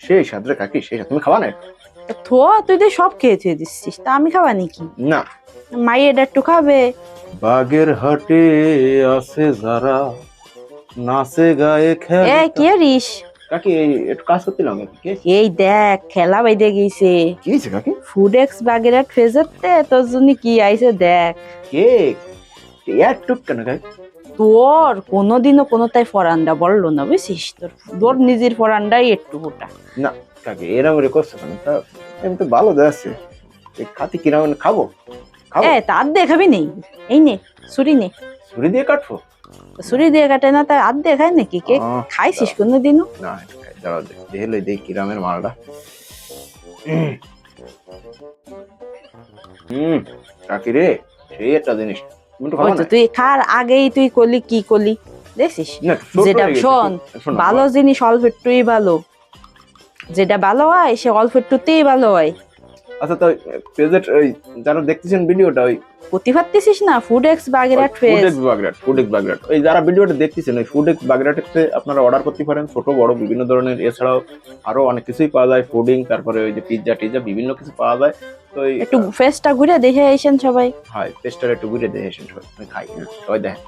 সেই সাদরে কাকি সেই সাদ তুমি খাবা না থো তুই তো সব খেয়ে থুয়ে দিচ্ছিস তা আমি খাবা নাকি না। মাই এটা একটু খাবে। বাগের হাটে আছে যারা নাচে গায়ে খেলে। এ কি রিস কাকি এই একটু কাজ করছিলাম এই দেখ খেলা বাইদে গেছে। কি হয়েছে কাকি? ফুড এক্স বাগেরহাট ফেজেতে তোর জন্য কি আইছে দেখ। কে? কেক একটু কেন কাকি? তোর কোনোদিনও কোনো তাই ফরান্ডা বলল না বুঝছিস? তোর তোর নিজের ফরান্ডাই একটু ওটা না কাকি? এরকম করে করছ কেন তা এমনি তো ভালো দেখাচ্ছে। এই খাতি কিরম খাব? খাব? এ তার দেখাবি নেই। এই নে ছুরি নে। ছুরি দিয়ে কাটবো? ছুরি দিয়ে কাটে না তার আর দেখায় নাকি? কে খাইছিস কোনোদিনও? না দাঁড়াও দেখে লই দেখ কিরামের মালটা। হুম কাকি রে সেই একটা জিনিস। তুই খার আগেই তুই করলি কি করলি? দেখছিস? যেটা শোন, ভালো জিনিস অল্প একটুই ভালো। যেটা ভালো হয় সে অল্প একটুতেই ভালো হয়। আচ্ছা তো পেজের ওই যারা দেখতেছেন ভিডিওটা ওই প্রতি পারতেছিস না? ফুড এক্স বাগেরহাট ফেস ফুডেক্স বাগরাট ফুডেক্স বাগরাট ওই যারা ভিডিওটা দেখতেছেন ওই ফুডেক্স বাগরাটেতে আপনারা অর্ডার করতে পারেন ছোট বড় বিভিন্ন ধরনের। এছাড়াও আরও অনেক কিছুই পাওয়া যায় ফুডিং তারপরে ওই যে পিৎজা টিজা বিভিন্ন কিছু পাওয়া যায়। তো একটু ফেসটা ঘুরে দেখে আইসেন সবাই। হয় পেস্টার একটু ঘুরে দেখে এসেন সবাই। খাই সবাই দেখেন।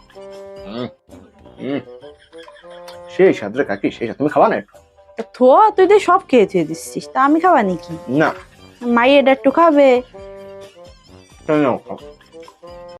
সেই সাদরে কাকি সেই তুমি খাবা না একটু? থো তুই তো সব খেয়ে থুয়ে দিচ্ছিস। তা আমি খাবা নাকি? না। মাই এটা একটু খাবে কেন।